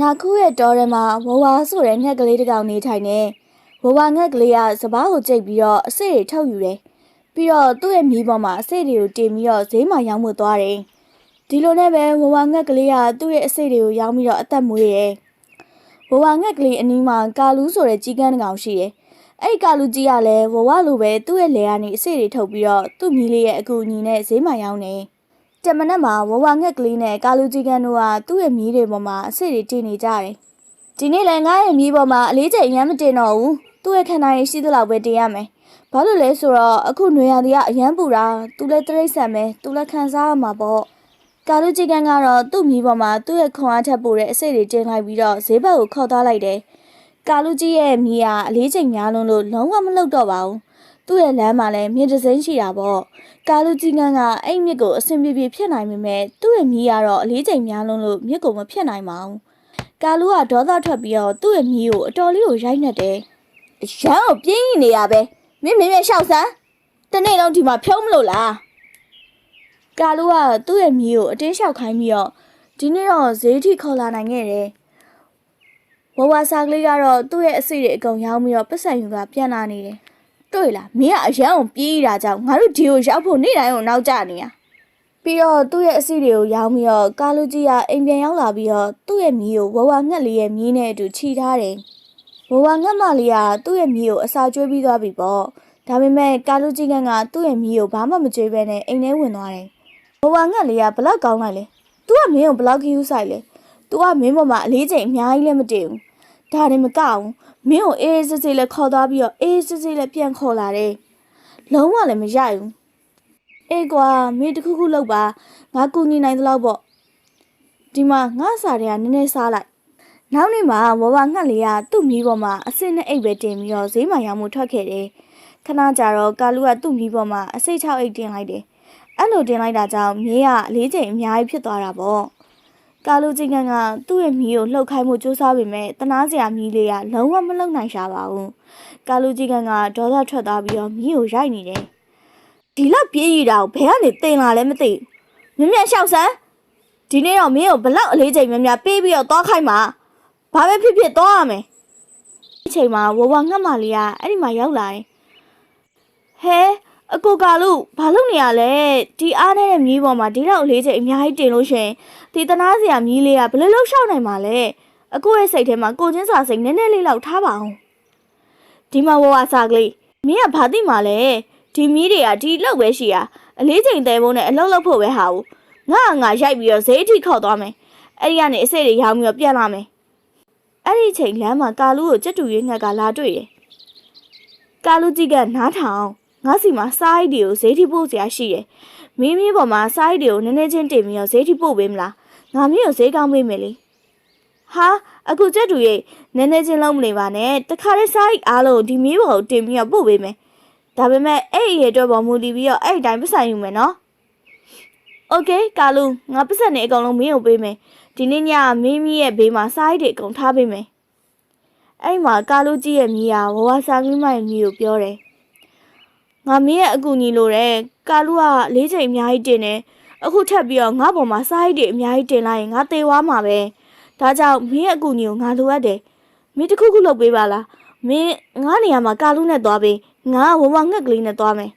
နာခုရဲ့တောထဲမှာဝဝဆိုတဲ့ငှက်ကလေးတစ်ကောင်နေထိုင်နေဝဝငှက်ကလေးကစပားကိုကြိတ်ပြီးတော့အစိတွေထုတ်ယူတယ်ပြီးတော့သူ့ရဲ့မိပေါ်မှာအစိတွေကိုတင်ပြီးတော့ဈေးမှာရောင်းဖို့သွားတယ်ဒီလိုနဲ့ပဲဝဝငှက်ကလေးကသူ့ရဲ့အစိတွေကိုရောင်းပြီးတော့အသက်မွေးတယ်ဝဝငှက်ကလေးအနီးမှာကာလူးဆိုတဲ့ကြီးကန်းတစ်ကောင်ရှိတယ်အဲ့ဒီကာလူးကြီးကလည်းဝဝလိုပဲသူ့ရဲ့လယ်ကနေအစိတွေထုတ်ပြီးတော့သူ့မိလေးရဲ့အကူအညီနဲ့ဈေးမှာရောင်းတယ် တမနက်မှာဝဝငှက်ကလေးနဲ့ကာလူကြီးကန်တို့ကသူ့ရဲ့မြေးတွေပေါ်မှာအစ်စ်တွေတင်နေကြတယ်။ဒီနေ့လည်းငါ့ရဲ့မြေးပေါ်မှာအလေးချိန်အများမတင်တော့ဘူး။သူ့ရဲ့ခန္ဓာရည်ရှိသလောက်ပဲတင်ရမယ်။ဘာလို့လဲဆိုတော့အခုຫນွေရာသီကအရန်ပူတာ။သူလည်းတရိတ်ဆန်ပဲ။သူလည်းခံစားရမှာပေါ့။ကာလူကြီးကန်ကတော့သူ့မြေးပေါ်မှာသူ့ရဲ့ခွန်အားထက်ပိုတဲ့အစ်စ်တွေတင်လိုက်ပြီးတော့ဈေးဘက်ကိုခေါက်သွားလိုက်တယ်။ကာလူကြီးရဲ့မြေးကအလေးချိန်များလုံးလို့လုံးဝမလှုပ်တော့ပါဘူး။ သူ့ရဲ့လမ်းမှာလည်းမြေတစိမ့်ရှိတာပေါ့။ကာလူကြီးကန်းကအဲ့မြစ်ကိုအဆင်ပြေပြေဖြစ်နိုင်ပေမဲ့သူ့ရဲ့မြီးကတော့အလေးချိန်များလုံးလို့မြစ်ကိုမဖြစ်နိုင်ပါဘူး။ကာလူကဒေါသထွက်ပြီးတော့သူ့ရဲ့မြီးကိုအတော်လေးကိုရိုက်နှက်တယ်။ရန်ကိုပြင်းရင်နေရပဲ။မင်းမင်းမရှောက်စမ်း။တနေ့လုံးဒီမှာဖြုံးမလို့လား။ကာလူကသူ့ရဲ့မြီးကိုအတင်းလျှောက်ခိုင်းပြီးတော့ဒီနေ့တော့ဈေးထိခေါ်လာနိုင်ခဲ့တယ်။ဝဝစာကလေးကတော့သူ့ရဲ့အစိတွေအကုန်ရောင်းပြီးတော့ပတ်စံယူကပြန်လာနေတယ်။ တွေ့လားမင်းကအရန်အောင်ပြေးတာကြောင့်ငါတို့ဒီကိုရောက်ဖို့နေ့တိုင်းကိုနောက်ကျနေရပြီးတော့သူ့ရဲ့အစီတွေကိုရောင်းပြီးတော့ကာလူကြီးကအိမ်ပြန်ရောက်လာပြီးတော့သူ့ရဲ့မိကိုဝဝငှက်လေးရဲ့မိနဲ့အတူခြိထားတယ်ဝဝငှက်မလေးကသူ့ရဲ့မိကိုအစာကျွေးပြီးသွားပြီပေါ့ဒါပေမဲ့ကာလူကြီးကကသူ့ရဲ့မိကိုဘာမှမကျွေးဘဲနဲ့အိမ်ထဲဝင်သွားတယ်ဝဝငှက်လေးကဘလောက်ကောင်းလိုက်လဲ तू ကမင်းကိုဘလောက်ခရူးဆိုင်လဲ तू ကမင်းပေါ်မှာအလေးချိန်အများကြီးလည်းမတည်ဘူးဒါနဲ့မကအောင် မင်းကိုအေးအေးဆေးဆေးလေးခေါ်သွားပြီးတော့အေးအေးဆေးဆေးလေးပြန်ခေါ်လာတယ်။လုံးဝလည်းမရိုက်ဘူး။အေးကွာမင်းတခုခုလုပ်ပါငါကူညီနိုင်သလောက်ပေါ့။ဒီမှာငါအစာတွေကနည်းနည်းစားလိုက်။နောက်နေ့မှာဝဝငှက်လေးကသူ့မီးပေါ်မှာအစစ်နဲ့အိတ်ပဲတင်ပြီးတော့ဈေးမှရောင်းမှုထွက်ခဲ့တယ်။ခဏကြာတော့ကာလူကသူ့မီးပေါ်မှာအစိတ်ချောက်အိတ်တင်လိုက်တယ်။အဲ့လိုတင်လိုက်တာကြောင့်မြေးကအလေးချိန်အများကြီးဖြစ်သွားတာပေါ့။ ကာလူချင်းကန်ကသူ့ရဲ့မီးကိုလှုပ်ခိုင်းမှုစူးစမ်းပေမဲ့တနာစရာမီးလေးကလုံးဝမလှုပ်နိုင်ရှာပါဘူး။ကာလူချင်းကန်ကဒေါသထွက်သွားပြီးတော့မီးကိုရိုက်နေတယ်။ဒီလောက်ပြေးရတာကိုဘယ်ကနေတင်လာလဲမသိဘူး။မြင်မြန်ရှောက်စမ်းဒီနေ့တော့မင်းကိုဘလောက်အလေးချိန်များများပေးပြီးတော့သွားခိုင်းမှာ။ဘာပဲဖြစ်ဖြစ်သွားရမယ်။ဒီချိန်မှာဝဝငှက်မလေးကအဲ့ဒီမှာရောက်လာတယ်။ဟဲ အကိုကာလူဘာလုပ်နေရလဲဒီအားနဲ့တဲ့မီးပေါ်မှာဒီလောက်အလေးချိန်အများကြီးတင်လို့ရှရင်ဒီတနာစရာမီးလေးကဘယ်လိုလုပ်ရှောက်နိုင်မှာလဲအကိုရဲ့စိတ်ထဲမှာကိုချင်းစာစိတ်နည်းနည်းလေးလောက်ထားပါအောင်ဒီမှာဝဝစာကလေးမင်းကဘာသိမှာလဲဒီမီးတွေကဒီလောက်ပဲရှိရအလေးချိန်တဲဖို့နဲ့အလောက်လောက်ဖို့ပဲဟာဘူးငါငါရိုက်ပြီးတော့ဈေးအထိခောက်သွားမယ်အဲ့ဒီကနေအစိတ်တွေရောင်းပြီးတော့ပြန်လာမယ်အဲ့ဒီချိန်လမ်းမှာကာလူကိုကြက်တူရွေးငှက်ကလာတွေ့တယ်ကာလူကြီးကနားထောင် ငါစီမှာစာအိတ်တွေကိုဈေးထိပို့စရာရှိတယ်။မင်းမင်းပေါ်မှာစာအိတ်တွေကိုနည်းနည်းချင်းတင်ပြီးတော့ဈေးထိပို့ပေးမလား။ငါမင်းကိုဈေးကောင်းပေးမယ်လေ။ဟာအခုကျက်တူရဲ့နည်းနည်းချင်းလုံးမနေပါနဲ့။တခါတည်းစာအိတ်အားလုံးဒီမင်းပေါ်ကိုတင်ပြီးတော့ပို့ပေးမယ်။ဒါပေမဲ့အဲ့အရေအတွက်ပေါ်မူတည်ပြီးတော့အဲ့အတိုင်းပတ်စံယူမယ်နော်။ Okay ကာလူငါပတ်စံနေအကုန်လုံးမင်းကိုပေးမယ်။ဒီနေ့ညမင်းမင်းရဲ့ဘေးမှာစာအိတ်တွေအကုန်ထားပေးမယ်။အဲ့မှာကာလူကြီးရဲ့မိကဝဝဆာမီးမရဲ့မိကိုပြောတယ် ငါမင်းရဲ့အကူညီလိုတယ်ကာလူကလေးချိန်အများကြီးတင်တယ်အခုထပ်ပြီးတော့ငါပေါ်မှာစားရည်တွေအများကြီးတင်လိုက်ရင်ငါသေသွားမှာပဲဒါကြောင့်မင်းရဲ့အကူညီကိုငါလိုအပ်တယ်မင်းတစ်ခုခုလုပ်ပေးပါလားမင်းငါနေရာမှာကာလူနဲ့သွားပေးငါဝဝငှက်ကလေးနဲ့သွားမယ်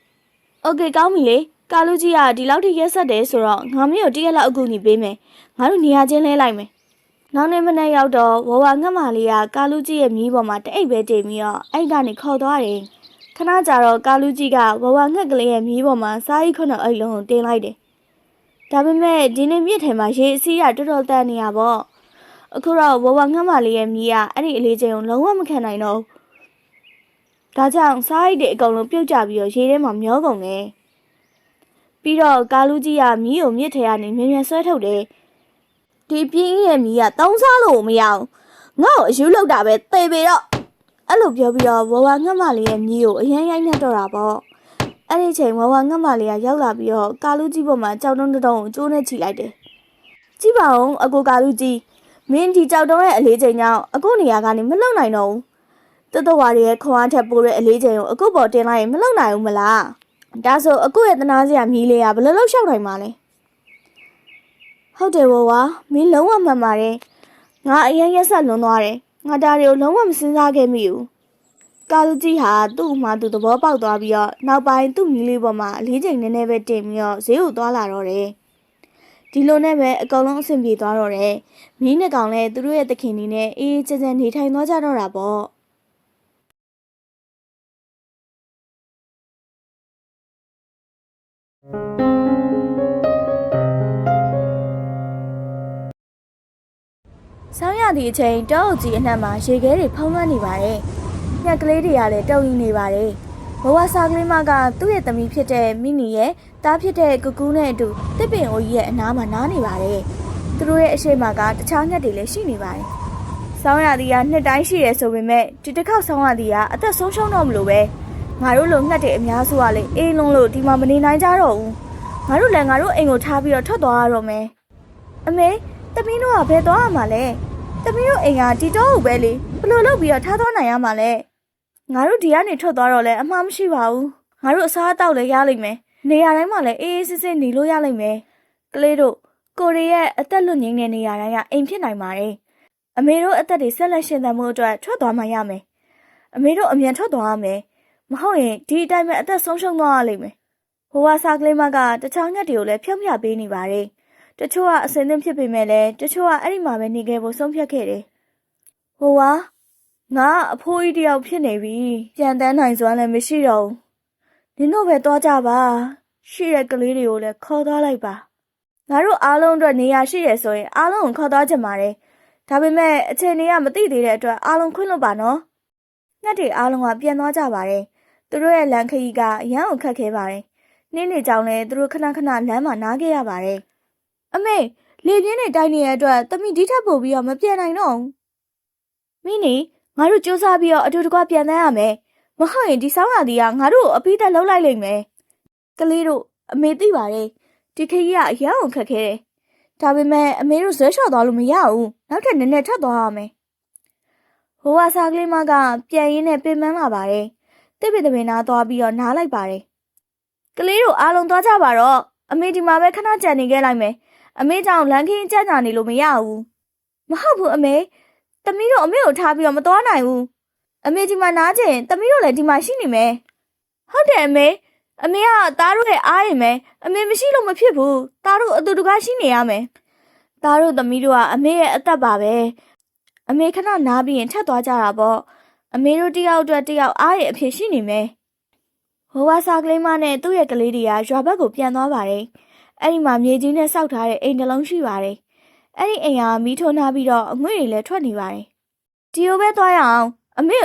โอเคကောင်းပြီလေကာလူကြီးကဒီလောက်ထိရက်ဆက်တယ်ဆိုတော့ငါမင်းကိုတရက်လောက်အကူညီပေးမယ်ငါတို့နေရာချင်းလဲလိုက်မယ်နောက်နေ့မနေ့ရောက်တော့ဝဝငှက်မလေးကကာလူကြီးရဲ့မီးပေါ်မှာတအိတ်ပဲတင်ပြီးတော့အဲ့ကနေခေါ်သွားတယ် ခဏကြာတော့ကာလူကြီးကဝဝငှက်ကလေးရဲ့မီးပေါ်မှာစားရီခုနှစ်အိတ်လုံးကိုတင်လိုက်တယ်။ဒါပေမဲ့ဒီနေ့မြစ်ထဲမှာရေအစီးရတော်တော်တန်နေရပေါ့။အခုတော့ဝဝငှက်မလေးရဲ့မီးကအဲ့ဒီအလေးချိန်ကိုလုံးဝမခံနိုင်တော့ဘူး။ဒါကြောင့်စားရီတွေအကုန်လုံးပြုတ်ကျပြီးတော့ရေထဲမှာမျောကုန်တယ်။ပြီးတော့ကာလူကြီးကမီးကိုမြစ်ထဲကနေမြင်မြန်ဆွဲထုတ်တယ်။ဒီပြင်းရဲ့မီးကတုံးစားလို့မရအောင်ငါ့ကိုအယူလောက်တာပဲသေပေတော့ အဲ့လိုပြောပြီးတော့ဝဝငှက်မလေးရဲ့မြေကိုအရင်ရိုက်နှက်တော့တာပေါ့အဲ့ဒီချိန်ဝဝငှက်မလေးကရောက်လာပြီးတော့ကာလူကြီးပေါ်မှာကြောက်တုံးတုံးကိုကျိုးနဲ့ချီလိုက်တယ်ကြည့်ပါဦးအကိုကာလူကြီးမင်းဒီကြောက်တုံးရဲ့အလေးချိန်ကြောင့်အကိုနေရာကနေမလုံနိုင်တော့ဘူးတတဝါတွေရဲ့ခွန်အားထက်ပိုတဲ့အလေးချိန်ကိုအကိုပေါ်တင်လိုက်ရင်မလုံနိုင်ဘူးမလားဒါဆိုအကိုရဲ့တနာစရာမြီးလေးကဘယ်လိုလုပ်လျှောက်နိုင်မှာလဲဟုတ်တယ်ဝဝမင်းလုံးဝမှန်ပါတယ်ငါအရင်ရက်ဆက်လွန်သွားတယ် ငါဒါတွေကိုလုံးဝမစင်စားခဲ့မိဘူးကာလူကြီးဟာသူ့အမှသူသဘောပေါက်သွားပြီးတော့နောက်ပိုင်းသူ့မီးလေးပေါ်မှာအလေးချိန်နည်းနည်းပဲတင်ပြီးတော့ဈေးကိုသွားလာတော့တယ်ဒီလိုနဲ့ပဲအကောင်လုံးအဆင်ပြေသွားတော့တယ်မီးနှစ်ကောင်လည်းသူတို့ရဲ့သခင်နေနဲ့အေးအေးချမ်းချမ်းနေထိုင်သွားကြတော့တာပေါ့ သည့်အချိန်တောအုပ်ကြီးအနှံ့မှာရေခဲတွေဖုံးလွှမ်းနေပါတယ်။ညက်ကလေးတွေကလည်းတုံရင်နေပါတယ်။ဘဝစာကလေးမကသူ့ရဲ့သမီးဖြစ်တဲ့မိနီရဲ့တားဖြစ်တဲ့ကူကူနဲ့အတူတစ်ပင်အိုကြီးရဲ့အနားမှာနားနေပါတယ်။သူတို့ရဲ့အရှိမကတခြားငှက်တွေလည်းရှိနေပါတယ်။ဆောင်းရသည်ကနှစ်တိုင်းရှိတယ်ဆိုပေမဲ့ဒီတစ်ခေါက်ဆောင်းရသည်ကအသက်ဆုံးရှုံးတော့မလို့ပဲငါတို့လိုငှက်တွေအများစုကလည်းအေးလုံးလို့ဒီမှာမနေနိုင်ကြတော့ဘူး။ငါတို့လည်းငါတို့အိမ်ကိုထားပြီးတော့ထွက်သွားရတော့မယ်။အမေသမီးတို့ကဘယ်သွားရမှာလဲ။ သမီးတို့အိမ်ကဒီတော့ဟုတ်ပဲလေဘလို့လုပ်ပြီးတော့ထားသွားနိုင်ရမှာလဲငါတို့ဒီကနေထွက်သွားတော့လဲအမှားမရှိပါဘူးငါတို့အစားအသောက်လည်းရလိမ့်မယ်နေရာတိုင်းမှာလည်းအေးအေးဆေးဆေးနေလို့ရလိမ့်မယ်ကလေးတို့ကိုရီးရဲ့အသက်လွတ်ငင်းတဲ့နေရာတိုင်းကအိမ်ဖြစ်နိုင်ပါတယ်အမေတို့အသက်တွေဆက်လက်ရှင်သန်မှုအတွက်ထွက်သွားမှရမယ်အမေတို့အမြန်ထွက်သွားရမယ်မဟုတ်ရင်ဒီအတိုင်းပဲအသက်ဆုံးရှုံးသွားရလိမ့်မယ်ဘဝစာကလေးမကတခြားငှက်တွေကိုလည်းဖြောင်းပြပေးနေပါတယ် တချို့ကအစင်းသင်းဖြစ်ပေမဲ့လည်းတချို့ကအဲ့ဒီမှာပဲနေခဲ့ဖို့ဆုံးဖြတ်ခဲ့တယ်။ဟိုဝါငါအဖိုးကြီးတယောက်ဖြစ်နေပြီ။ပြန်တန်းနိုင်စွမ်းလည်းမရှိတော့ဘူး။နင်တို့ပဲသွားကြပါ။ရှိတဲ့ကလေးတွေကိုလည်းခေါ်သွားလိုက်ပါ။ငါတို့အားလုံးအတွက်နေရာရှိတယ်ဆိုရင်အားလုံးကိုခေါ်သွားကြမှာတယ်။ဒါပေမဲ့အချိန်တွေကမသိသေးတဲ့အတွက်အားလုံးခွင့်လွှတ်ပါနော်။ငှက်တွေအားလုံးကပြန်သွားကြပါတယ်။သူတို့ရဲ့လမ်းခရီးကအရန်ကိုခက်ခဲပါတယ်။နေ့နေ့ကြောင်လည်းသူတို့ခဏခဏလမ်းမှာနားခဲ့ရပါတယ်။ အမေလေပြင်းနဲ့တိုက်နေတဲ့အတွက်တမိဒီထက်ပို့ပြီးတော့မပြန်နိုင်တော့ဘူးမိနီငါတို့စူးစမ်းပြီးတော့အတူတကွပြန်တန်းရမယ်မဟုတ်ရင်ဒီဆောင်းရာသီကငါတို့ကိုအပိသက်လှုပ်လိုက်လိမ့်မယ်ကလေးတို့အမေသိပါတယ်ဒီခကြီးကအရန်အောင်ခက်ခဲတယ်ဒါပေမဲ့အမေတို့ဇွဲလျှော့သွားလို့မရဘူးနောက်ထပ်နည်းနည်းထပ်သွားရမယ်ဟိုဝါစာကလေးမကပြန်ရင်းနဲ့ပင်ပန်းလာပါတယ်တစ်ပင်တစ်ပင်နာသွားပြီးတော့နားလိုက်ပါတယ်ကလေးတို့အားလုံးသွားကြပါတော့အမေဒီမှာပဲခဏကြံနေခဲ့လိုက်မယ် အမေကြောင့်လမ်းခင်းကြက်ညာနေလို့မရဘူးမဟုတ်ဘူးအမေတမီးတို့အမေကိုထားပြီးတော့မသွားနိုင်ဘူးအမေဒီမှာနားကျင်တမီးတို့လည်းဒီမှာရှိနေမယ်ဟုတ်တယ်အမေအမေကသားတို့ရဲ့အားရင်မယ်အမေမရှိလို့မဖြစ်ဘူးသားတို့အတူတကားရှိနေရမယ်သားတို့တမီးတို့ကအမေရဲ့အသက်ပါပဲအမေခဏနားပြီးရင်ထပ်သွားကြတာပေါ့အမေတို့တယောက်အတွက်တယောက်အားရအဖြစ်ရှိနေမယ်ဟိုဝါစာကလေးမနဲ့သူ့ရဲ့ကလေးတွေကရွာဘက်ကိုပြန်သွားပါတယ် အဲ့ဒီမှာမြေကြီးနဲ့စောက်ထားတဲ့အိမ်တစ်လုံးရှိပါတယ်။အဲ့ဒီအိမ်ကမီးထွန်းထားပြီးတော့အငွေ့တွေလည်းထွက်နေပါတယ်။ဒီလိုပဲသွားရအောင်အမေ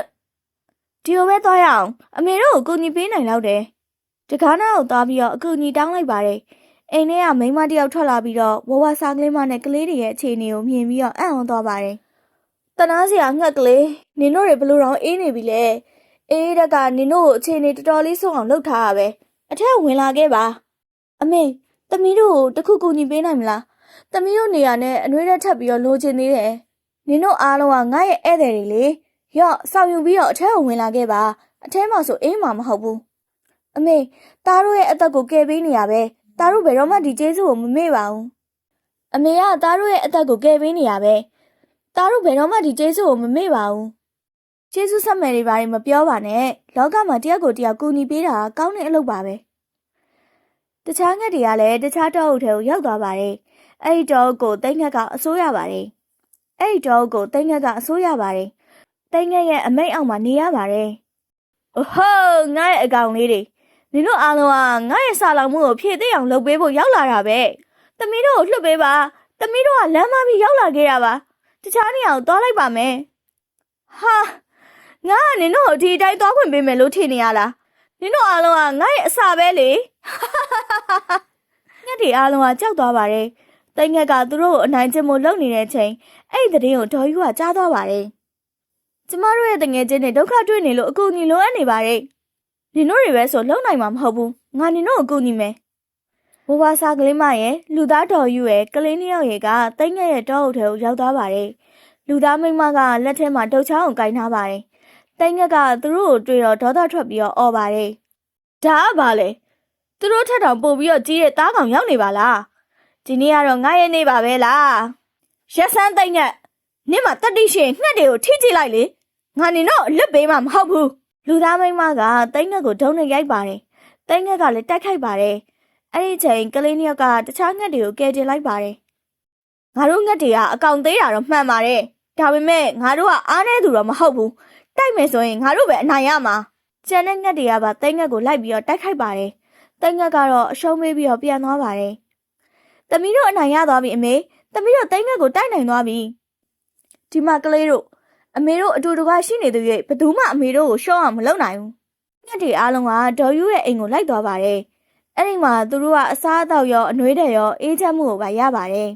ဒီလိုပဲသွားရအောင်အမေတို့ကိုကူညီပေးနိုင်တော့တယ်။တကားနာကိုသွားပြီးတော့အကူညီတောင်းလိုက်ပါတယ်။အိမ်ထဲကမိန်းမတစ်ယောက်ထွက်လာပြီးတော့ဝဝစားကလေးမနဲ့ကလေးတွေရဲ့အခြေအနေကိုမြင်ပြီးတော့အံ့ဩသွားပါတယ်။တနာစရာငှက်ကလေးနင်တို့တွေဘလို့တော့အေးနေပြီလဲ။အေးတက်ကနင်တို့ကိုအခြေအနေတော်တော်လေးဆုံးအောင်လုပ်ထားရပဲ။အထက်ဝင်လာခဲ့ပါ။အမေ။ တမီးတို့ကိုတခုကူညီပေးနိုင်မလား။တမီးတို့နေရာနဲ့အနှွေးတက်ထပ်ပြီးတော့လိုချင်သေးတယ်။နင်တို့အားလုံးကငါ့ရဲ့ဧည့်သည်တွေလေ။ရော့ဆောင်ယူပြီးတော့အထက်ကိုဝင်လာခဲ့ပါ။အထဲမှာဆိုအေးမှာမဟုတ်ဘူး။အမေသားတို့ရဲ့အသက်ကိုကယ်ပေးနေရပဲ။သားတို့ဘယ်တော့မှဒီကျေးဇူးကိုမမေ့ပါဘူး။အမေကသားတို့ရဲ့အသက်ကိုကယ်ပေးနေရပဲ။သားတို့ဘယ်တော့မှဒီကျေးဇူးကိုမမေ့ပါဘူး။ကျေးဇူးဆက်မယ်တွေဘာတွေမပြောပါနဲ့။လောကမှာတယောက်ကိုတယောက်ကူညီပေးတာကကောင်းတဲ့အလုပ်ပါပဲ။ တခြားငှက်တွေကလည်းတခြားတောအုပ်ထဲကိုရောက်သွားပါတယ်။အဲ့ဒီတောအုပ်ကိုတိတ်ငှက်ကအစိုးရပါတယ်။အဲ့ဒီတောအုပ်ကိုတိတ်ငှက်ကအစိုးရပါတယ်။တိတ်ငှက်ရဲ့အမိတ်အောက်မှာနေရပါတယ်။အိုဟိုးငါ့ရဲ့အကောင်လေးတွေနင်တို့အားလုံးကငါ့ရဲ့စာလောင်မှုကိုဖြည့်သိအောင်လုပ်ပေးဖို့ရောက်လာတာပဲ။သမီးတို့ကိုလွှတ်ပေးပါ။သမီးတို့ကလမ်းမပြီးရောက်လာခဲ့တာပါ။တခြားနေရာကိုသွားလိုက်ပါမယ်။ဟာငါကနင်တို့ကိုဒီအတိုင်းသွားခွင့်ပေးမယ်လို့ထင်နေရလား။ နင်တို့အားလုံးကငါ့ရဲ့အစာပဲလေ။ငှက်တွေအားလုံးကကြောက်သွားပါတယ်။တိတ်ငှက်ကသူတို့ကိုအနိုင်ကျင့်မှုလုပ်နေတဲ့အချိန်အဲ့ဒီသတင်းကိုဒေါ်ယူကကြားသွားပါတယ်။ကျမတို့ရဲ့တငယ်ချင်းတွေဒုက္ခတွေ့နေလို့အကူအညီလိုအပ်နေပါတယ်။နင်တို့တွေပဲဆိုလုံနိုင်မှာမဟုတ်ဘူး။ငါနင်တို့ကိုကူညီမယ်။ဘိုးဘွားစားကလေးမရဲ့လူသားတော်ယူရဲ့ကလေးနှစ်ယောက်ရဲ့ကတိတ်ငှက်ရဲ့တောအုပ်ထဲကိုရောက်သွားပါတယ်။လူသားမိန်းမကလက်ထဲမှာတုတ်ချောင်းကိုကင်ထားပါတယ်။ တိတ်ငှက်ကသူတို့ကိုတွေ့တော့ဒေါသထွက်ပြီးတော့អော်ပါတယ်။ဒါကဘာလဲ။သူတို့ထက်တောင်ပို့ပြီးတော့ကြီးတဲ့သားကောင်ရောက်နေပါလားဒီနေ့ကတော့ငါရဲ့နေ့ပါပဲလားရက်စမ်းသိမ့်နဲ့နင့်မတတိရှင်ငှက်တွေကိုထိကြည့်လိုက်လေငါနေတော့အလွတ်ပေးမှမဟုတ်ဘူးလူသားမိန်းမကတိတ်ငှက်ကိုဒုံနဲ့ရိုက်ပါတယ်တိတ်ငှက်ကလည်းတိုက်ခိုက်ပါတယ်အဲ့ဒီအချိန်ကလေးနှစ်ယောက်ကတခြားငှက်တွေကိုကယ်တင်လိုက်ပါတယ်ငါတို့ငှက်တွေကအကောင်သေးတာတော့မှန်ပါတယ်ဒါပေမဲ့ငါတို့ကအားနေသူတော့မဟုတ်ဘူး တိုက်မယ်ဆိုရင်ငါတို့ပဲအနိုင်ရမှာကျန်တဲ့ငှက်တွေကပါတိတ်ငှက်ကိုလိုက်ပြီးတော့တိုက်ခိုက်ပါတယ်တိတ်ငှက်ကတော့အရှုံးပေးပြီးတော့ပြန်သွားပါတယ်တမီးတို့အနိုင်ရသွားပြီအမေတမီးတို့တိတ်ငှက်ကိုတိုက်နိုင်သွားပြီဒီမှာကလေးတို့အမေတို့အတူတကွရှိနေသူရဲ့ဘယ်သူမှအမေတို့ကိုရှော့အောင်မလုပ်နိုင်ဘူးငှက်တွေအားလုံးကဒေါ်ယူရဲ့အိမ်ကိုလိုက်သွားပါတယ်အဲ့ဒီမှာသူတို့ကအစားအသောက်ရောအနှွေးတယ်ရောအေးချမ်းမှုကိုပါရပါတယ်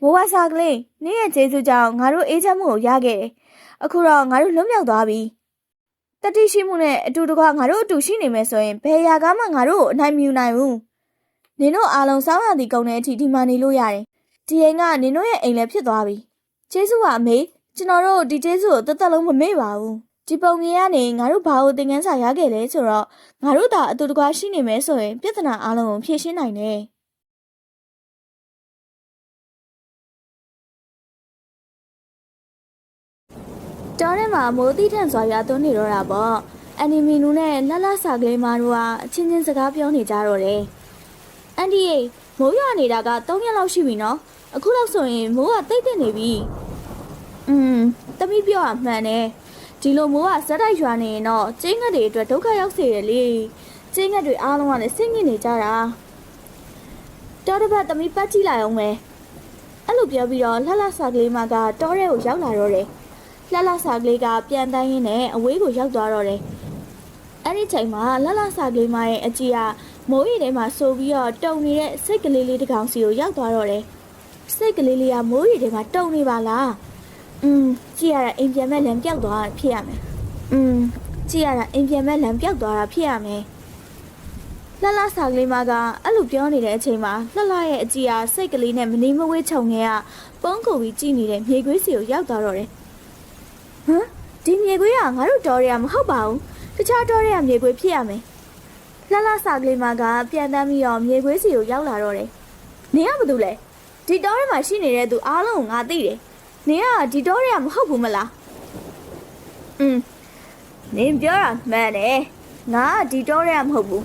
ဘိုးဝါစားကလေးနင့်ရဲ့ကျေးဇူးကြောင့်ငါတို့အေးချမ်းမှုကိုရခဲ့တယ် အခုတော့ငါတို့လွတ်မြောက်သွားပြီတတိရှိမှုနဲ့အတူတကွငါတို့အတူရှိနေမယ်ဆိုရင်ဘယ်ရာကမှငါတို့ကိုအနိုင်မယူနိုင်ဘူးနင်တို့အားလုံးစောင်းရသည်ကုန်တဲ့အထိဒီမှာနေလို့ရတယ်ဒီအိမ်ကနင်တို့ရဲ့အိမ်လည်းဖြစ်သွားပြီကျေးဇူးပါအမေကျွန်တော်တို့ဒီကျေးဇူးကိုတစ်သက်လုံးမမေ့ပါဘူးဒီပုံမြင်ကနေငါတို့ဘာလို့သင်ခန်းစာရခဲ့လဲဆိုတော့ငါတို့သာအတူတကွရှိနေမယ်ဆိုရင်ပြဿနာအားလုံးကိုဖြေရှင်းနိုင်တယ် တောထဲမှာမိုးတိထန်စွာရွာသွန်းနေတော့တာပေါ့အန်နီမီနူနဲ့လှလှစာကလေးမတို့ကအချင်းချင်းစကားပြောနေကြတော့တယ်အန်ဒီရေမိုးရွာနေတာက3ရက်လောက်ရှိပြီနော်အခုလောက်ဆိုရင်မိုးကတိတ်တိတ်နေပြီอืมတမိပြောရမှန်တယ်ဒီလိုမိုးကဇက်တိုက်ရွာနေရင်တော့ကျင်းငတ်တွေအတွက်ဒုက္ခရောက်စေတယ်လေကျင်းငတ်တွေအားလုံးကလည်းစိတ်ငြိနေကြတာတော်တစ်ပတ်တမိပတ်ကြည့်လိုက်အောင်မယ်အဲ့လိုပြောပြီးတော့လှလှစာကလေးမကတောထဲကိုရောက်လာတော့တယ် လှလှစာကလေးကပြန်တန်းရင်းနဲ့အဝေးကိုရောက်သွားတော့တယ်။အဲ့ဒီချိန်မှာလှလှစာကလေးမရဲ့အကြီးကမိုးရီထဲမှာဆိုပြီးတော့တုံနေတဲ့စိတ်ကလေးလေးတစ်ကောင်စီကိုရောက်သွားတော့တယ်။စိတ်ကလေးလေးကမိုးရီထဲမှာတုံနေပါလား။အင်းကြည့်ရတာအိမ်ပြန်မဲ့လမ်းပြောက်သွားဖြစ်ရမယ်။အင်းကြည့်ရတာအိမ်ပြန်မဲ့လမ်းပြောက်သွားတာဖြစ်ရမယ်။လှလှစာကလေးမကအဲ့လိုပြောနေတဲ့အချိန်မှာလှလှရဲ့အကြီးအားစိတ်ကလေးနဲ့မနေမဝေးခြုံငယ်ကပုံးကုန်ပြီးကြည်နေတဲ့မြေခွေးစီကိုရောက်သွားတော့တယ် ဟမ်ဒီမြေခွေးကငါတို့တော်ရရမဟုတ်ပါဘူးတခြားတော်ရရမြေခွေးဖြစ်ရမယ်လှလှစာကလေးမကပြန်တမ်းပြီးတော့မြေခွေးစီကိုရောက်လာတော့တယ်နင်ကဘာလုပ်လဲဒီတော်ရမှာရှိနေတဲ့သူအားလုံးကိုငါသိတယ်နင်ကဒီတော်ရရမဟုတ်ဘူးမလားอืมနင်ပြောတာမှန်တယ်ငါကဒီတော်ရရမဟုတ်ဘူး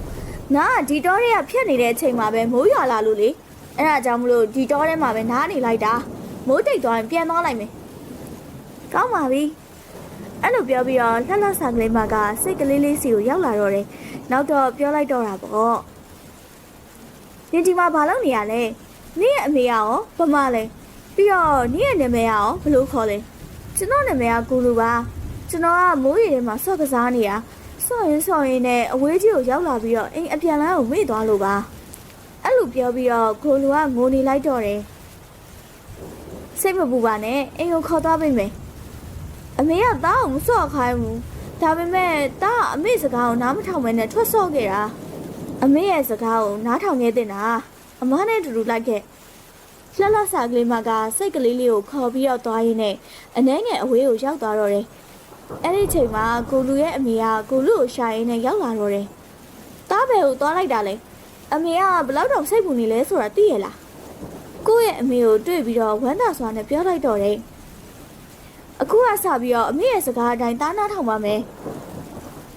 ငါကဒီတော်ရရဖြတ်နေတဲ့အချိန်မှာပဲမိုးရွာလာလို့လေအဲ့ဒါကြောင့်မလို့ဒီတော်ထဲမှာပဲနားနေလိုက်တာမိုးတိတ်သွားရင်ပြန်သွားလိုက်မယ်ကောင်းပါပြီ အဲ့လိုပြောပြီးတော့လှလှဆန်ကလေးမကစိတ်ကလေးလေးစီကိုရောက်လာတော့တယ်။နောက်တော့ပြောလိုက်တော့တာပေါ့။နင်ဒီမှာဘာလုပ်နေရလဲ။နင့်ရဲ့အမေကရောဘာမလဲ။ပြီးတော့နင့်ရဲ့နာမည်ကရောဘယ်လိုခေါ်လဲ။ကျွန်တော်နာမည်ကကူလူပါ။ကျွန်တော်ကမိုးရီထဲမှာဆော့ကစားနေတာ။ဆော့ရင်ဆော့ရင်နဲ့အဝေးကြီးကိုရောက်လာပြီးတော့အိမ်အပြန်လမ်းကိုမေ့သွားလို့ပါ။အဲ့လိုပြောပြီးတော့ကိုလူကငိုနေလိုက်တော့တယ်။စိတ်မပူပါနဲ့အိမ်ကိုခေါ်သွားပေးမယ်။ အမေကသားကိုမစော့ခိုင်းဘူးဒါပေမဲ့သားကအမေစကားကိုနားမထောင်မဲနဲ့ထွက်ဆော့ခဲ့တာအမေရဲ့စကားကိုနားထောင်ခဲ့တဲ့နာအမနဲ့တူတူလိုက်ခဲ့လှလှစာကလေးမကစိတ်ကလေးလေးကိုခေါ်ပြီးတော့သွားရင်းနဲ့အနှဲငယ်အဝေးကိုရောက်သွားတော့တယ်အဲ့ဒီချိန်မှာကိုလူရဲ့အမေကကိုလူကိုရှာရင်းနဲ့ရောက်လာတော့တယ်သားဘယ်ကိုသွားလိုက်တာလဲအမေကဘယ်လောက်တောင်စိတ်ပူနေလဲဆိုတာသိရလားကိုယ့်ရဲ့အမေကိုတွေ့ပြီးတော့ဝမ်းသာစွာနဲ့ပြောလိုက်တော့တယ် အခုကစပြီးတော့အမေရဲ့စကားအတိုင်းသားနာထောင်ပါမယ်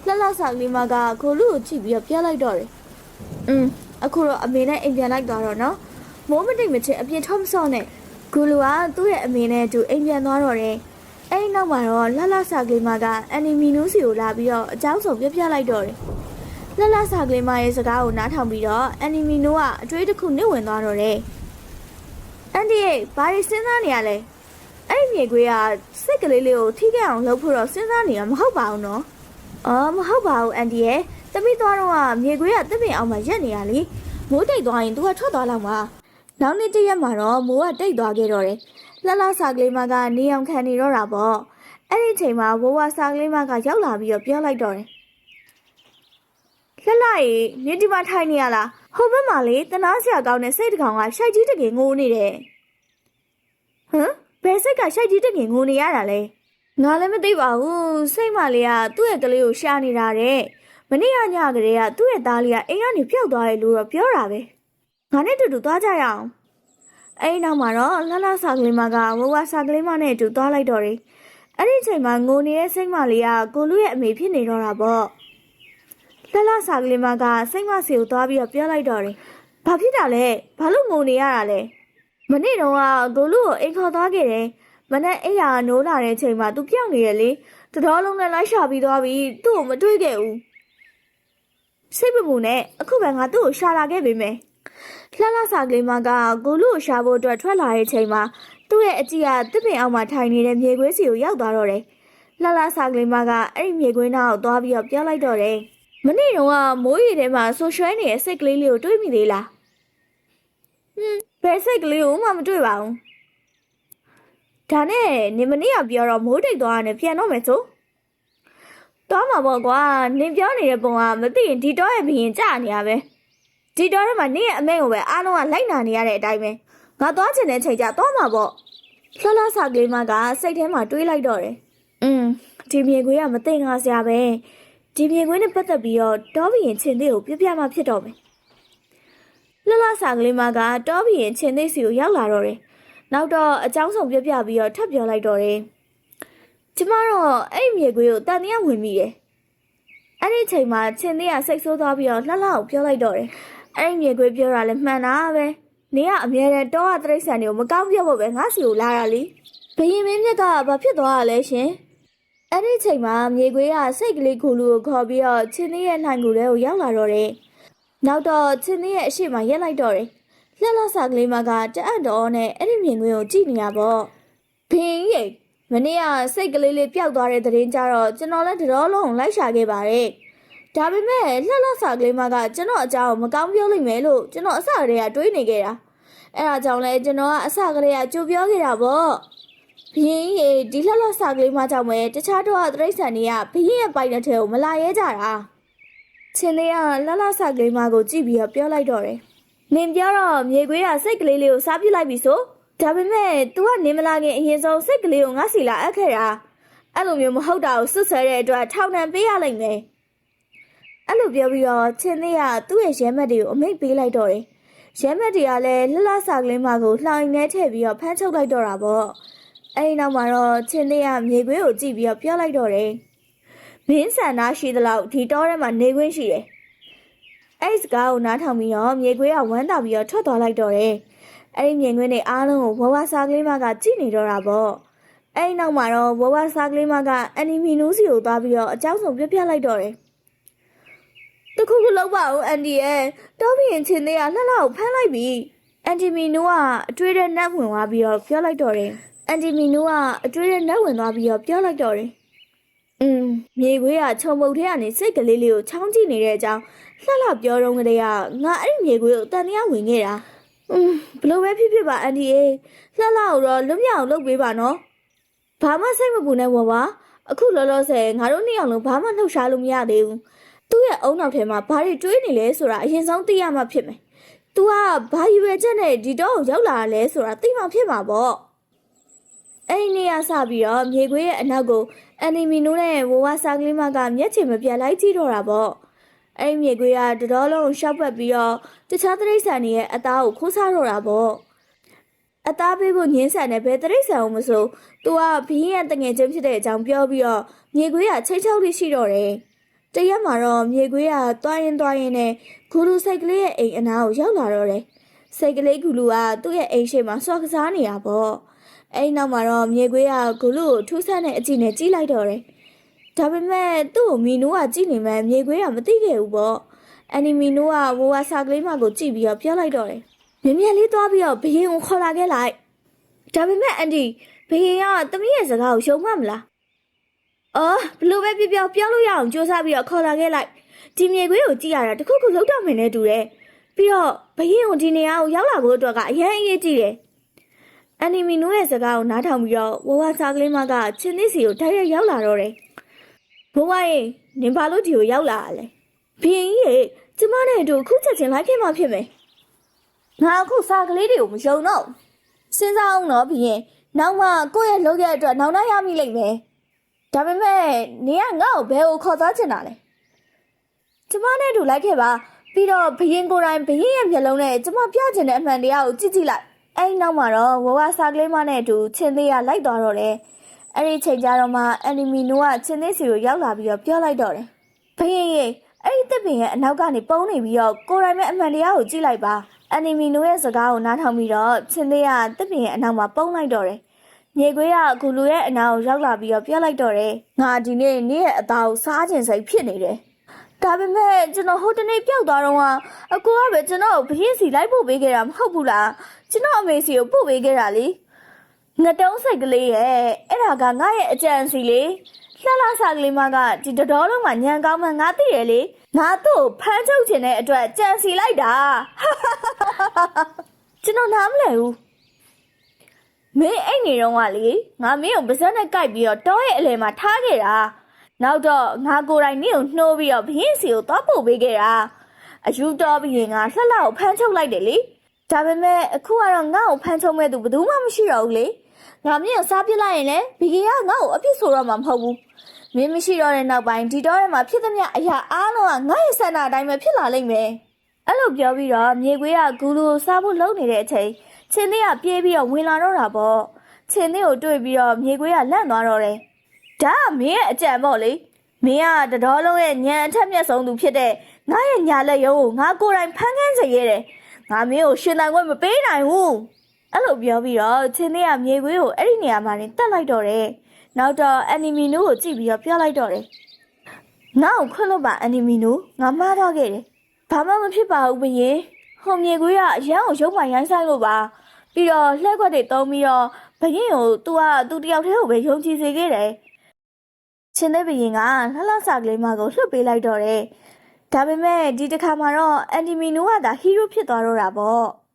လှလှဆောင်လေးမကကိုလူကိုကြည့်ပြီးတော့ပြလိုက်တော့တယ်อืมအခုတော့အမေနဲ့အိမ်ပြန်လိုက်သွားတော့နော်မိုးမတိတ်မချင်အပြင်ထောက်မစော့နဲ့ကိုလူကသူ့ရဲ့အမေနဲ့အတူအိမ်ပြန်သွားတော့တယ်အဲ့ဒီနောက်မှာတော့လှလှဆောင်လေးမကအန်နီမီနူးစီကိုလာပြီးတော့အကြောင်းဆုံးပြပြလိုက်တော့တယ်လှလှဆောင်လေးမရဲ့စကားကိုနားထောင်ပြီးတော့အန်နီမီနူးကအတွေးတစ်ခုနှိမ့်ဝင်သွားတော့တယ်အန်ဒီရဲ့ဘာတွေစဉ်းစားနေရလဲ အဲ့ဒီမြေခွေးကစိတ်ကလေးလေးကိုထိခဲ့အောင်လုပ်ဖို့တော့စဉ်းစားနေတာမဟုတ်ပါဘူးနော်။အော်မဟုတ်ပါဘူးအန်ဒီရဲ့။တပိသွားတော့ကမြေခွေးကတစ်ပင်အောင်မှရက်နေရလေ။မိုးတိတ်သွားရင်သူကထွက်သွားလောက်မှာ။နောက်နေ့တစ်ရက်မှာတော့မိုးကတိတ်သွားခဲ့တော့တယ်။လှလှစာကလေးမကနေအောင်ခံနေတော့တာပေါ့။အဲ့ဒီချိန်မှာဘိုးဝါစာကလေးမကရောက်လာပြီးတော့ပြောလိုက်တော့တယ်။လှလှရေနေဒီမှာထိုင်နေရလား။ဟိုဘက်မှာလေတနာစရာကောင်းတဲ့စိတ်တစ်ကောင်ကရှိုက်ကြီးတကယ်ငိုနေတယ်။ဟမ် ဘယ်စိတ်ကရှိုက်ကြီးတငင်ငိုနေရတာလဲငါလည်းမသိပါဘူးစိတ်မလေးကသူ့ရဲ့ကလေးကိုရှာနေတာတဲ့မနေ့ကညကလေးကသူ့ရဲ့သားလေးကအိမ်ကနေပျောက်သွားတယ်လို့တော့ပြောတာပဲငါနဲ့တူတူသွားကြရအောင်အဲ့ဒီနောက်မှာတော့လှလှစာကလေးမကဝဝစာကလေးမနဲ့အတူသွားလိုက်တော့တယ်အဲ့ဒီအချိန်မှာငိုနေတဲ့စိတ်မလေးကကိုလူရဲ့အမေဖြစ်နေတော့တာပေါ့လှလှစာကလေးမကစိတ်မစီကိုသွားပြီးတော့ပြောလိုက်တော့တယ်ဘာဖြစ်တာလဲဘာလို့ငိုနေရတာလဲ မနေ့တုန်းကကိုလူကိုအိမ်ခေါ်သွားခဲ့တယ်မနေ့အိယာနိုးလာတဲ့အချိန်မှာသူပြောင်းနေရလေတတော်လုံးနဲ့လိုက်ရှာပြီးသွားပြီးသူ့ကိုမတွေ့ခဲ့ဘူးစိတ်ပပူနဲ့အခုပဲငါသူ့ကိုရှာလာခဲ့ပြီမယ်လှလှစာကလေးမကကိုလူကိုရှာဖို့အတွက်ထွက်လာတဲ့အချိန်မှာသူ့ရဲ့အကြည့်ကတစ်ပင်အောက်မှာထိုင်နေတဲ့မြေခွေးစီကိုရောက်သွားတော့တယ်။လှလှစာကလေးမကအဲ့ဒီမြေခွေးနာကိုသွားပြီးတော့ပြောလိုက်တော့တယ်။မနေ့တုန်းကမိုးရီထဲမှာဆိုရွှဲနေတဲ့စိတ်ကလေးလေးကိုတွေးမိသေးလား။ဟွန်းဘ ယ်စိတ်ကလေးကိုမှမတွေ့ပါဘူး။ဒါနဲ့နေမနေ့ကပြောတော့မိုးတိတ်သွားတယ်ပြန်တော့မယ်ဆို။သွားမှာပေါ့ကွာနင်ပြောနေတဲ့ပုံကမသိရင်ဒီတော့ရဲ့ဘရင်ကြာနေရပဲ။ဒီတော်ထဲမှာနေ့ရဲ့အမဲကိုပဲအားလုံးကလိုက်နာနေရတဲ့အတိုင်းပဲငါသွားချင်တဲ့ချိန်ကျသွားမှာပေါ့လှလှစာကလေးမကစိတ်ထဲမှာတွေးလိုက်တော့တယ်อืมဒီမြေခွေးကမသိငါစရာပဲဒီမြေခွေးနဲ့ပတ်သက်ပြီးတော့တောဘီရင်ချင်းသေးကိုပြပြမှဖြစ်တော့မယ် လှလှစာကလေးမကတောဘီရင်ချင်းသေးစီကိုရောက်လာတော့တယ်နောက်တော့အကြောင်းဆောင်ပြပြပြီးတော့ထပ်ပြောလိုက်တော့တယ်ကျမတော့အဲ့ဒီမြေခွေးကိုတန်တရားဝင်မိတယ်အဲ့ဒီချိန်မှာချင်းသေးကစိတ်ဆိုးသွားပြီးတော့လှလှကိုပြောလိုက်တော့တယ်အဲ့ဒီမြေခွေးပြောတာလည်းမှန်တာပဲနေကအမြဲတမ်းတောကတရိတ်ဆန်တွေကိုမကောင်းပြောဖို့ပဲငါစီကိုလာတာလေဘယင်မင်းမြက်ကဘာဖြစ်သွားတာလဲရှင်အဲ့ဒီချိန်မှာမြေခွေးကစိတ်ကလေးကိုလူကိုခေါ်ပြီးတော့ချင်းသေးရဲ့နှိုင်ကူထဲကိုရောက်လာတော့တယ် နောက်တော့ချင်းသေးရဲ့အရှိမရက်လိုက်တော့တယ်လှလှစာကလေးမကတအံ့တော်နဲ့အဲ့ဒီမြင်ကွင်းကိုကြည့်နေရပေါ့ဘင်းရိမနေ့ကစိတ်ကလေးလေးပျောက်သွားတဲ့သတရင်ကြတော့ကျွန်တော်လည်းတတော်လုံးလိုက်ရှာခဲ့ပါတယ်ဒါပေမဲ့လှလှစာကလေးမကကျွန်တော်အကြောင်းမကောင်းပြောလိမ့်မယ်လို့ကျွန်တော်အစကတည်းကတွေးနေခဲ့တာအဲ့ဒါကြောင့်လဲကျွန်တော်ကအစကတည်းကကြိုပြောခဲ့တာပေါ့ဘရင်ရေဒီလှလှစာကလေးမကြောင့်ပဲတခြားတော့တရိတ်ဆန်တွေကဘရင်ရဲ့ပိုင်တဲ့ထဲကိုမလာရဲကြတာ ချင်းလေးကလှလှစာကလေးမကိုကြည့်ပြီးတော့ပြောလိုက်တော့တယ်နင်ပြောတော့မြေခွေးကစိတ်ကလေးလေးကိုစားပြစ်လိုက်ပြီဆိုဒါပေမဲ့ तू ကနေမလာခင်အရင်ဆုံးစိတ်ကလေးကိုငါစီလာအပ်ခဲ့တာအဲ့လိုမျိုးမဟုတ်တာကိုစွတ်ဆဲတဲ့အတွက်ထောင်ဒဏ်ပေးရလိမ့်မယ်အဲ့လိုပြောပြီးတော့ချင်းသေးကသူ့ရဲ့ရဲမက်တွေကိုအမိတ်ပေးလိုက်တော့တယ်။ရဲမက်တွေကလည်းလှလှစာကလေးမကိုလှောင်နေထည့်ပြီးတော့ဖမ်းချုပ်လိုက်တော့တာပေါ့။အဲ့ဒီနောက်မှာတော့ချင်းသေးကမြေခွေးကိုကြည့်ပြီးတော့ပြောလိုက်တော့တယ်။ မင်းဆန္ဒရှိသလောက်ဒီတောထဲမှာနေခွင့်ရှိတယ်။အဲ့ဒီစကားကိုနားထောင်ပြီးတော့မြေခွေးကဝမ်းသာပြီးတော့ထွက်သွားလိုက်တော့တယ်။အဲ့ဒီမြေခွေးနဲ့အားလုံးကိုဝဝစာကလေးမကကြည့်နေတော့တာပေါ့။အဲ့ဒီနောက်မှာတော့ဝဝစာကလေးမကအနီမီနူးစီကိုသွားပြီးတော့အကြောင်းစုံပြပြလိုက်တော့တယ်။တခုခုလောက်ပါဦးအန်ဒီရဲ့တောဘီရင်ချင်းသေးကလှလှကိုဖမ်းလိုက်ပြီအန်တီမီနူကအတွေ့တဲ့နတ်ဝင်သွားပြီးတော့ပြောလိုက်တော့တယ်အန်တီမီနူကအတွေ့တဲ့နတ်ဝင်သွားပြီးတော့ပြောလိုက်တော့တယ် အင်းမြေခွေးကခြုံမုတ်ထဲကနေစိတ်ကလေးလေးကိုချောင်းကြည့်နေတဲ့အကြောင်းလှလှပြောတော့ကလေးကငါအဲ့ဒီမြေခွေးကိုတန်တရားဝင်ခဲ့တာအင်းဘလို့ပဲဖြစ်ဖြစ်ပါအန်ဒီအေလှလှကိုတော့လွတ်မြောက်လုပ်ပေးပါနော်ဘာမှစိတ်မပူနဲ့ဝါပါအခုလောလောဆယ်ငါတို့နှစ်ယောက်လုံးဘာမှနှုတ်ရှားလို့မရသေးဘူးသူ့ရဲ့အုံနောက်ထဲမှာဘာတွေတွေးနေလဲဆိုတာအရင်ဆုံးသိရမှဖြစ်မယ် तू ကဘာရွယ်ချက်နဲ့ဒီတော့ရောက်လာတာလဲဆိုတာသိမှဖြစ်မှာပေါ့ အဲ့ဒီနေ့ကစပြီးတော့မြေခွေးရဲ့အနောက်ကိုအန်နီမီနိုနဲ့ဝဝစာကလေးမကမျက်ခြေမပြတ်လိုက်ကြည့်တော့တာပေါ့။အဲ့ဒီမြေခွေးကတတော်လုံးရှောက်ပတ်ပြီးတော့တခြားတရိษံတွေရဲ့အသားကိုခိုးစားတော့တာပေါ့။အသားပေးဖို့ညင်းဆန်တဲ့ဘယ်တရိษံအောင်မဆို तू ကဘီးရဲ့တငယ်ချင်းဖြစ်တဲ့အကြောင်းပြောပြီးတော့မြေခွေးကချိတ်ချောက်လေးရှိတော့တယ်။ တရက်မှာတော့မြေခွေးကသွားရင်သွားရင်နဲ့ဂူလူစိတ်ကလေးရဲ့အိမ်အနားကိုရောက်လာတော့တယ်။စိတ်ကလေးဂူလူကသူ့ရဲ့အိမ်ရှိမှာစော့ကစားနေတာပေါ့။ အဲဒီနောက်မှာတော့မြေခွေးကဂူလူကိုထူးဆန်းတဲ့အကြည့်နဲ့ကြီးလိုက်တော့တယ်။ဒါပေမဲ့သူ့ကိုမီနိုးကကြည့်နေမှမြေခွေးကမသိခဲ့ဘူးပေါ့။အန်နီမီနိုးကဝဝစာကလေးမကိုကြည့်ပြီးတော့ပြောလိုက်တော့တယ်။မြင်မြင်လေးသွားပြီးတော့ဘယင်ကိုခေါ်လာခဲ့လိုက်။ဒါပေမဲ့အန်ဒီဘယင်ကသမီးရဲ့စကားကိုယုံမှမလား။အော်ဘလို့ပဲပြောပြောပြောလို့ရအောင်စူးစမ်းပြီးတော့ခေါ်လာခဲ့လိုက်ဒီမြေခွေးကိုကြည့်ရတာတခုခုလောက်တော့မင်းနဲ့တူတယ်ပြီးတော့ဘရင်ကိုဒီနေရာကိုရောက်လာဖို့အတွက်ကအရင်အရေးကြီးတယ် အန်နီမီနိုးရဲ့စကားကိုနားထောင်ပြီးတော့ဝဝစာကလေးမကချင်းသစ်စီကိုတိုက်ရိုက်ရောက်လာတော့တယ်ဘဝရင်နင်ဘာလို့ဒီကိုရောက်လာရလဲဘရင်ကြီးရေကျမနဲ့အတူအခုချက်ချင်းလိုက်ခဲ့မှဖြစ်မယ်ငါအခုစာကလေးတွေကိုမယုံတော့ဘူးစဉ်းစားအောင်တော့ဘရင်နောက်မှကိုယ့်ရဲ့လုပ်ရတဲ့အတွက်နောက်နောက်ရမိလိမ့်မယ်ဒါပေမဲ့နေကငါ့ကိုဘယ်ကိုခေါ်သွားချင်တာလဲကျမနဲ့အတူလိုက်ခဲ့ပါပြီးတော့ဘရင်ကိုယ်တိုင်ဘရင်ရဲ့မျက်လုံးနဲ့ကျမပြချင်တဲ့အမှန်တရားကိုကြည့်ကြည့်လိုက် အဲ့ဒီနောက်မှာတော့ဝဝစာကလေးမနဲ့အတူချင်းသေးကလိုက်သွားတော့တယ်အဲ့ဒီချိန်ကျတော့မှအန်နီမီနိုကချင်းသေးစီကိုရောက်လာပြီးတော့ပြောလိုက်တော့တယ်ဘယင်ရေအဲ့ဒီတစ်ပင်ရဲ့အနောက်ကနေပုံနေပြီးတော့ကိုယ်တိုင်ပဲအမှန်တရားကိုကြည့်လိုက်ပါအန်နီမီနိုရဲ့စကားကိုနားထောင်ပြီးတော့ချင်းသေးကတစ်ပင်ရဲ့အနောက်မှာပုံလိုက်တော့တယ်မြေခွေးကဂူလူရဲ့အနာကိုရောက်လာပြီးတော့ပြောလိုက်တော့တယ်ငါဒီနေ့နေ့ရဲ့အသားကိုစားခြင်းစိတ်ဖြစ်နေတယ်ဒါပေမဲ့ကျွန်တော်ဟိုတနေ့ပျောက်သွားတော့ကအကူကပဲကျွန်တော်ကိုဘရင်စီလိုက်ပို့ပေးခဲ့တာမဟုတ်ဘူးလား ကျွန်တော်အမေစီကိုပို့ပေးခဲ့တာလေငတုံးစိတ်ကလေးရဲ့အဲ့ဒါကငါရဲ့အကြံစီလေလှလှဆာကလေးမကဒီတတော်လုံးမှာညံကောင်းမှငါသိရလေငါတို့ဖမ်းချုပ်ခြင်းတဲ့အတွက်ကြံစီလိုက်တာကျွန်တော်နားမလည်ဘူးမင်းအိတ်နေတော့ကလေငါမင်းကိုပါဇက်နဲ့ကြိုက်ပြီးတော့တောရဲ့အလယ်မှာထားခဲ့တာနောက်တော့ငါကိုယ်တိုင်နင့်ကိုနှိုးပြီးတော့ဘရင်စီကိုသွားပို့ပေးခဲ့တာအယူတော်ပြီးရင်ငါလှလှကိုဖမ်းချုပ်လိုက်တယ်လေ ဒါပေမဲ့အခုကတော့ငါ့ကိုဖမ်းချုပ်မဲ့သူဘယ်သူမှမရှိတော့ဘူးလေငါမင်းကိုစားပစ်လိုက်ရင်လည်းဘီကေကငါ့ကိုအပြစ်ဆိုတော့မှာမဟုတ်ဘူးမင်းမရှိတော့တဲ့နောက်ပိုင်းဒီတော့ထဲမှာဖြစ်သမျှအရာအားလုံးကငါ့ရဲ့ဆန္ဒအတိုင်းပဲဖြစ်လာလိမ့်မယ်အဲ့လိုပြောပြီးတော့မြေခွေးကဂူလူကိုစားဖို့လုပ်နေတဲ့အချိန်ချင်းသေးကပြေးပြီးတော့ဝင်လာတော့တာပေါ့ချင်းသေးကိုတွေ့ပြီးတော့မြေခွေးကလန့်သွားတော့တယ်ဒါကမင်းရဲ့အကြံပေါ့လေမင်းကတတော်လုံးရဲ့ညံအထက်မြက်ဆုံးသူဖြစ်တဲ့ငါရဲ့ညာလက်ရုံးကိုငါကိုယ်တိုင်ဖမ်းခန်းစေခဲ့တယ် ငါမင်းကိုရှင်တိုင်ခွင့်မပေးနိုင်ဘူးအဲ့လိုပြောပြီးတော့ချင်းလေးကမြေခွေးကိုအဲ့ဒီနေရာမှာနေတက်လိုက်တော့တယ်နောက်တော့အန်နီမီနိုကိုကြည့်ပြီးတော့ပြောလိုက်တော့တယ်ငါ့ကိုခွင့်လို့ပါအန်နီမီနိုငါမှားသွားခဲ့တယ်ဘာမှမဖြစ်ပါဘူးဘရင်ဟိုမြေခွေးကအရန်ကိုရုံမှရိုင်းဆိုင်လို့ပါပြီးတော့လှည့်ခွက်တွေတုံးပြီးတော့ဘရင်ကို तू ကသူ့တယောက်တည်းကိုပဲယုံကြည်စေခဲ့တယ် ချင်းတဲ့ဘရင်ကလှလှစာကလေးမကိုလှုပ်ပေးလိုက်တော့တယ်။ ဒါပေမဲ့ဒီတစ်ခါမှာတော့အန်တီမီနိုကသာဟီးရိုးဖြစ်သွားတော့တာပေါ့။